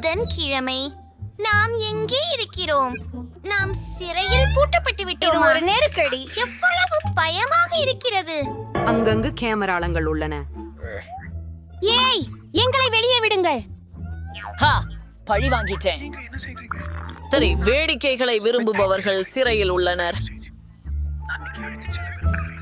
புதன்கிழமை நாம் எங்கே இருக்கிறோம்? நாம் சிறையில் பூட்டப்பட்டு விட்டோம்? ஒரு நெருக்கடி. எவ்வளவு பயமாக இருக்கிறது? அங்கங்கு கேமராளங்கள் உள்ளன. ஏய் எங்களை வெளியே விடுங்கள். ஹா பழி வாங்கிட்டேன். சரி வேடிக்கைகளை விரும்புபவர்கள் சிறையில் உள்ளனர்.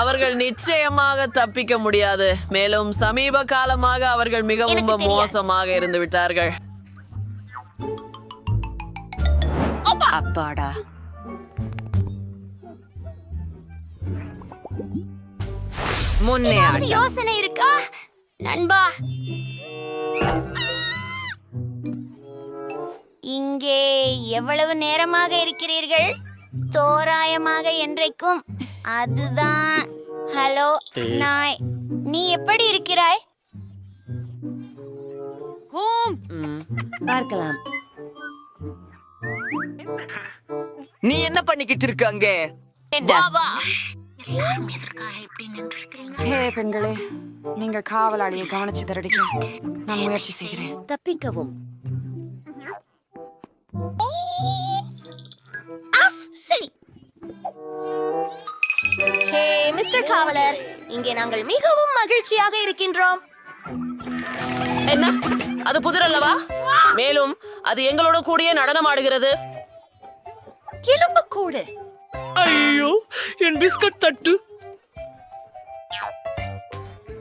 அவர்கள் நிச்சயமாக தப்பிக்க முடியாது. மேலும் சமீப காலமாக அவர்கள் மிகவும். மோசமாக இருந்து விட்டார்கள் அப்பாடா. முன்னே யோசனை இருக்கா? நண்பா. இங்கே எவ்வளவு நேரமாக இருக்கிறீர்கள்? தோராயமாக என்றைக்கும். அதுதான். ஹலோ நாய். நீ எப்படி இருக்கிறாய். பார்க்கலாம். என்ன பண்ணிக்கிட்டு இருக்க அங்க வா, வா. ஹே பெண்களே நீங்கள் காவலாளியை கவனிச்சு தரடிக்க நான் முயற்சி செய்கிறேன். தப்பிக்கவும். அஃப், சரி. ஹே மிஸ்டர் காவலர் இங்கே நாங்கள் மிகவும் மகிழ்ச்சியாக இருக்கின்றோம். என்ன? அது புதிர் அல்லவா மேலும் அது எங்களோட கூடிய நடனம் ஆடுகிறது கூடு ஐயோ என் பிஸ்கட் தட்டு.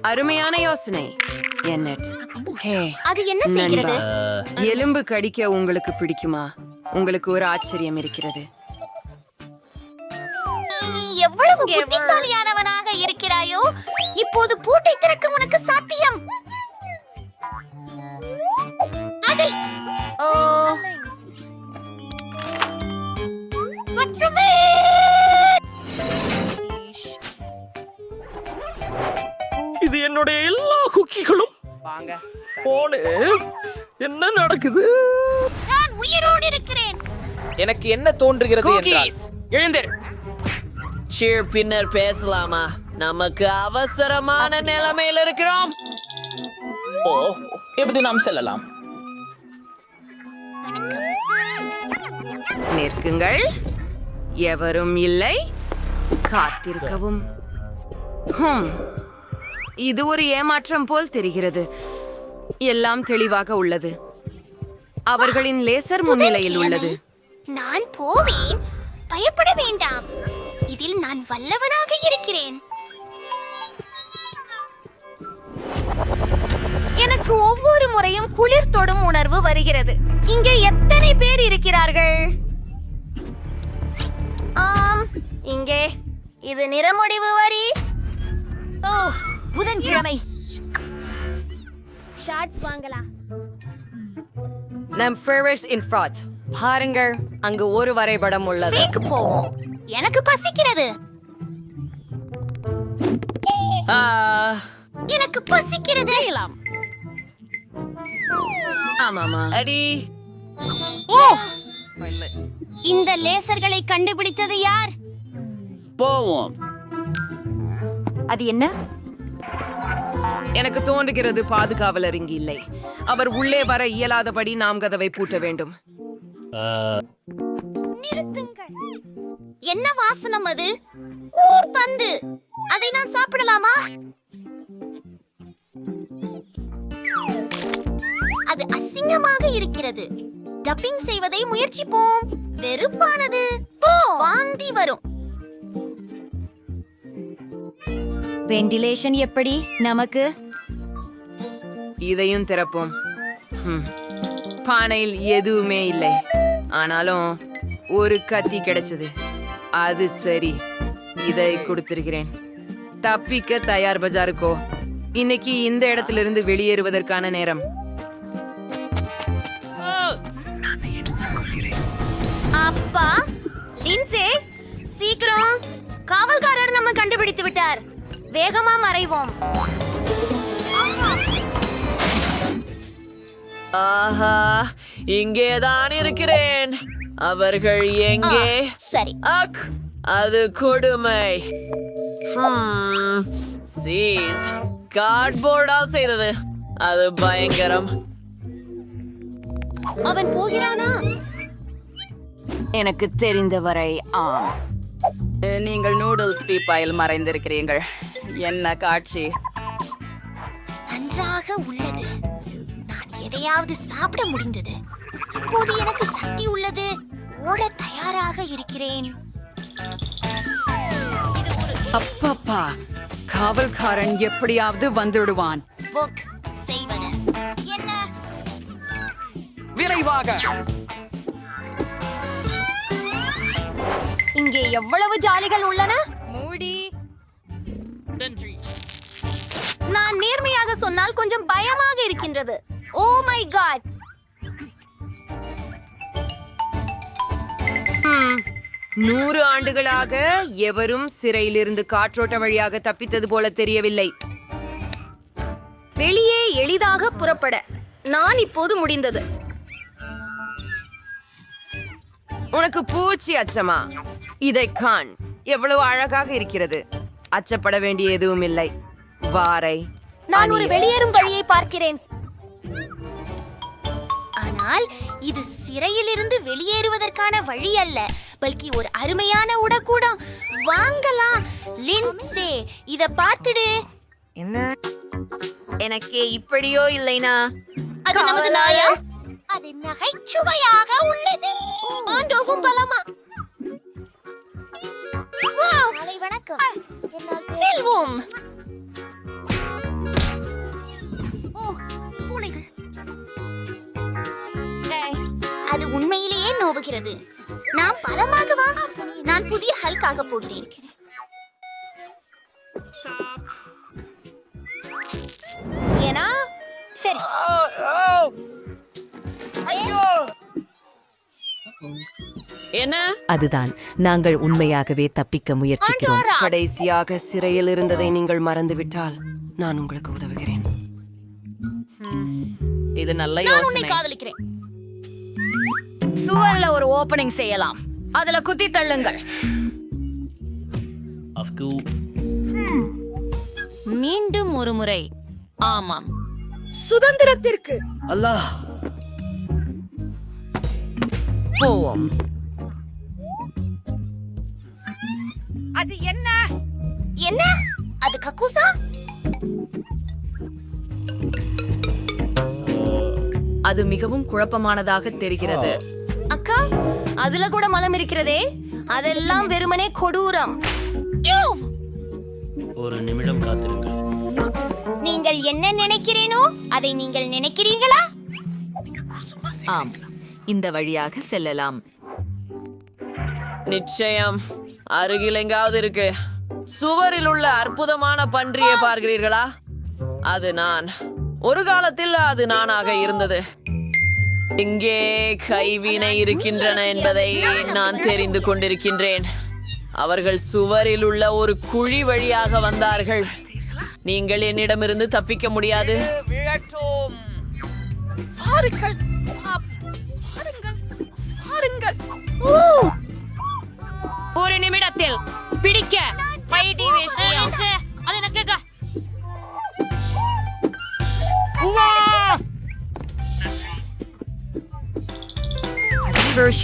அருமையான யோசனை. என்னட்? ஹே அது என்ன செய்கிறது? எலும்பு கடிக்க உங்களுக்கு பிடிக்குமா? உங்களுக்கு ஒரு ஆச்சரியம் இருக்கிறது. நீ எவ்வளவு புத்திசாலியானவனாக இருக்கிறாயோ இப்போது பூட்டை திறக்க உனக்கு சாத்தியம். அதை என்னுடைய எல்லா குக்கிகளும் வாங்க. போனு. என்ன நடக்குது? நான் உயிரோடு இருக்கிறேன். எனக்கு என்ன தோன்றுகிறது என்றால் எழுந்திரு. சீர் பின்னர் பேசலாமா? நமக்கு அவசரமான நிலைமையில் இருக்கிறோம். ஓ இப்படி நாம் செல்லலாம். நிற்குங்கள். எவரும் இல்லை. காத்திருக்கவும். ஹும். இது ஒரு ஏமாற்றம் போல் தெரிகிறது. எல்லாம் தெளிவாக உள்ளது. அவர்களின் லேசர் முன்னிலையில் உள்ளது. நான் போவேன். பயப்பட வேண்டாம். இதில் நான் வல்லவனாக இருக்கிறேன். எனக்கு ஒவ்வொரு முறையும் குளிர் தொடும் உணர்வு வருகிறது. இங்கே எத்தனை பேர் இருக்கிறார்கள்? ஆம் இங்கே. இது நிறமுடிவு வரி. ஓ புதன்கிழமை. ஷார்ட்ஸ் வாங்கலாம். நம் ஃபேவரட்ஸ் இன் ஃப்ராட்ஸ் பாருங்கள் அங்கு ஒரு வரைபடம் உள்ளது. வீக்கு போவோம். எனக்கு பசிக்கிறது. ஆ, எனக்கு பசிக்கிறது. ஆமாமா அடி. ஓ! இந்த லேசர்களை கண்டுபிடித்தது யார்? போவோம். அது என்ன? எனக்கு தோன்றுகிறது பாதுகாவலர் இங்கு இல்லை. அவர் உள்ளே வர இயலாதபடி நாம் கதவை பூட்ட வேண்டும். என்ன வாசனம் அது? ஊர் பந்து. அதை நான் சாப்பிடலாமா? அது அசிங்கமாக இருக்கிறது. டப்பிங் செய்வதை முயற்சிப்போம். வெறுப்பானது. போ. வாந்தி வரும். வெண்டிலேஷன் எப்படி? நமக்கு? இதையும் திறப்போம். பானையில் எதுவுமே இல்லை. ஆனாலும் ஒரு கத்தி கிடைச்சது. அது சரி. இதை கொடுத்திருக்கிறேன். தப்பிக்க தயார் பஜாருக்கோ. இன்னைக்கு இந்த இடத்திலிருந்து வெளியேறுவதற்கான நேரம். அப்பா லின்சே சீக்கிரம். காவல்காரர் நம்ம கண்டுபிடித்து விட்டார். வேகமா மறைவோம். ஆஹா இங்கேதான் இருக்கிறேன். அவர்கள் எங்கே? சரி. அக் அது கொடுமை. ஹம், சீஸ் கார்ட்போர்டால் செய்தது. அது பயங்கரம். அவன் போகிறானா? எனக்கு தெரிந்தவரை ஆம். நீங்கள் நூடுல்ஸ் பீப்பாயில் மறைந்திருக்கிறீர்கள். என்ன காட்சி? நன்றாக உள்ளது. நான் எதையாவது சாப்பிட முடிந்தது. இப்போது எனக்கு சக்தி உள்ளது. ஓட தயாராக இருக்கிறேன். அப்பப்பா காவல்காரன் எப்படியாவது வந்துடுவான். செய்வது. என்ன? விரைவாக. இங்கே எவ்வளவு ஜாலிகள் உள்ளன? நான் நேர்மையாக சொன்னால் கொஞ்சம் பயமாக இருக்கின்றது. Oh my god. நூறு ஆண்டுகளாக எவரும் சிறையிலிருந்து காற்றோட்ட வழியாக தப்பித்தது போல தெரியவில்லை. வெளியே எளிதாக புறப்பட. நான் இப்போது முடிந்தது. உனக்கு பூச்சி அச்சமா? இதை காண். எவ்வளவு அழகாக இருக்கிறது. அச்சப்பட வேண்டிய எதுவும் இல்லை. வாரை நான் ஒரு வெளியேறும் வழியை பார்க்கிறேன். ஆனால் இது சிறையிலிருந்து வெளியேறுவதற்கான வழி அல்ல. பல்கி ஒரு அருமையான உடக்கூடம். வாங்கலாம் லின்சே இத பார்த்துடு. என்ன? எனக்கு இப்படியோ இல்லைனா. அது நமது நாயா? அது நகைச்சுவையாக உள்ளது. நோவுகிறது நான் பலமாகவா? நான் புதிய ஹல்காக போகிறேன். ஏனா? சரி. என்ன? அதுதான். நாங்கள் உண்மையாகவே தப்பிக்க முயற்சிக்கிறோம். கடைசியாக சிறையில் இருந்ததை நீங்கள் மறந்துவிட்டால் நான் உங்களுக்கு உதவுகிறேன். இது நல்ல நான் உன்னை யோசனை. காதலிக்கிறேன். சுவர்ல ஒரு ஓபனிங் செய்யலாம். அதுல குத்தி தள்ளுங்கள். மீண்டும் ஒரு முறை. ஆமாம். அல்லாஹ். போவோம். என்ன? அது கக்கூசா? அது மிகவும் குழப்பமானதாக தெரிகிறது. அதுல கூட மலம் இருக்கிறதே. அதெல்லாம் வெறுமனே கொடூரம். ஒரு நிமிடம் காத்திருங்கள். நீங்கள் என்ன நினைக்கிறேனோ அதை நீங்கள் நினைக்கிறீர்களா? ஆம். இந்த வழியாக செல்லலாம். நிச்சயம். அருகில் எங்காவது இருக்கு. சுவரில் உள்ள அற்புதமான பன்றியை பார்க்கிறீர்களா? அது நான். ஒரு காலத்தில் அது நானாக இருந்தது. இங்கே கைவினை இருக்கின்றன என்பதை நான் தெரிந்து கொண்டிருக்கின்றேன். அவர்கள் சுவரில் உள்ள ஒரு குழி வழியாக வந்தார்கள். நீங்கள் என்னிடமிருந்து தப்பிக்க முடியாது. ஒரு நிமிடத்தில் பிடிக்க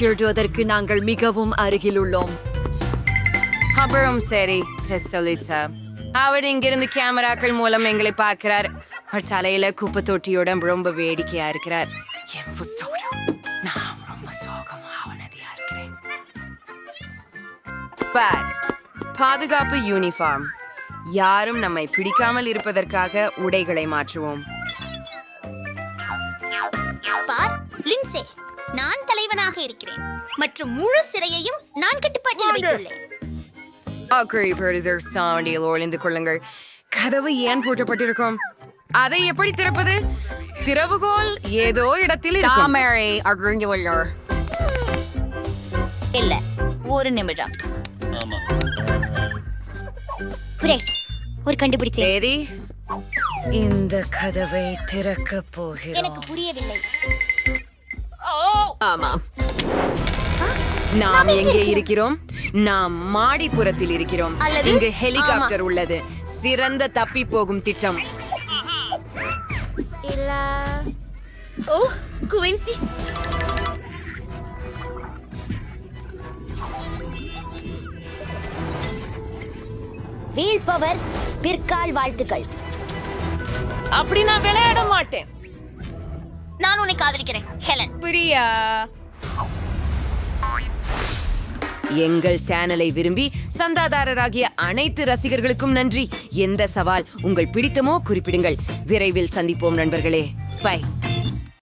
அதற்கு நாங்கள் மிகவும் அருகில் உள்ளோம். அப்புறம் சரி செசோலிசா அவர் இங்கிருந்து கேமராக்கள் மூலம் எங்களை பார்க்கிறார். அவர் தலையில குப்பை தொட்டியோட ரொம்ப வேடிக்கையா இருக்கிறார். என் நான் ரொம்ப சோகமா அவனதியா இருக்கிறேன். பார் பாதுகாப்பு யூனிஃபார்ம் யாரும் நம்மை பிடிக்காமல் இருப்பதற்காக உடைகளை மாற்றுவோம். பார் லின்சே. நான் தலைவனாக இருக்கிறேன். மற்றும் முழு சிறையையும் நான் கட்டுப்பாட்டில் வைத்துள்ளேன். ஆக்கிரமிப்பர் சாவண்டியில் ஒளிந்து கொள்ளுங்கள். கதவு ஏன் பூட்டப்பட்டிருக்கும்? அதை எப்படி திறப்பது? திறவுகோல் ஏதோ இடத்தில் இருக்கும். இல்ல ஒரு நிமிடம். குரேட் ஒரு கண்டுபிடிச்சேன் சரி இந்த கதவை திறக்க போகிறோம். எனக்கு புரியவில்லை. ஆமாம் நாம் எங்கே இருக்கிறோம்? நாம் மாடிப்புறத்தில் இருக்கிறோம். அல்லது- இங்கு ஹெலிகாப்டர் உள்ளது. சிறந்த தப்பி போகும் திட்டம். இல்ல. ஓ குவின்சி. வீழ்பவர் பிற்கால் வாழ்த்துக்கள். அப்படி நான் விளையாட மாட்டேன். நான் உன்னை காதலிக்கிறேன் ஹெலன். பிரியா? எங்கள் சேனலை விரும்பி சந்தாதாரராகிய அனைத்து ரசிகர்களுக்கும் நன்றி. எந்த சவால் உங்கள் பிடித்தமோ குறிப்பிடுங்கள். விரைவில் சந்திப்போம் நண்பர்களே. பை.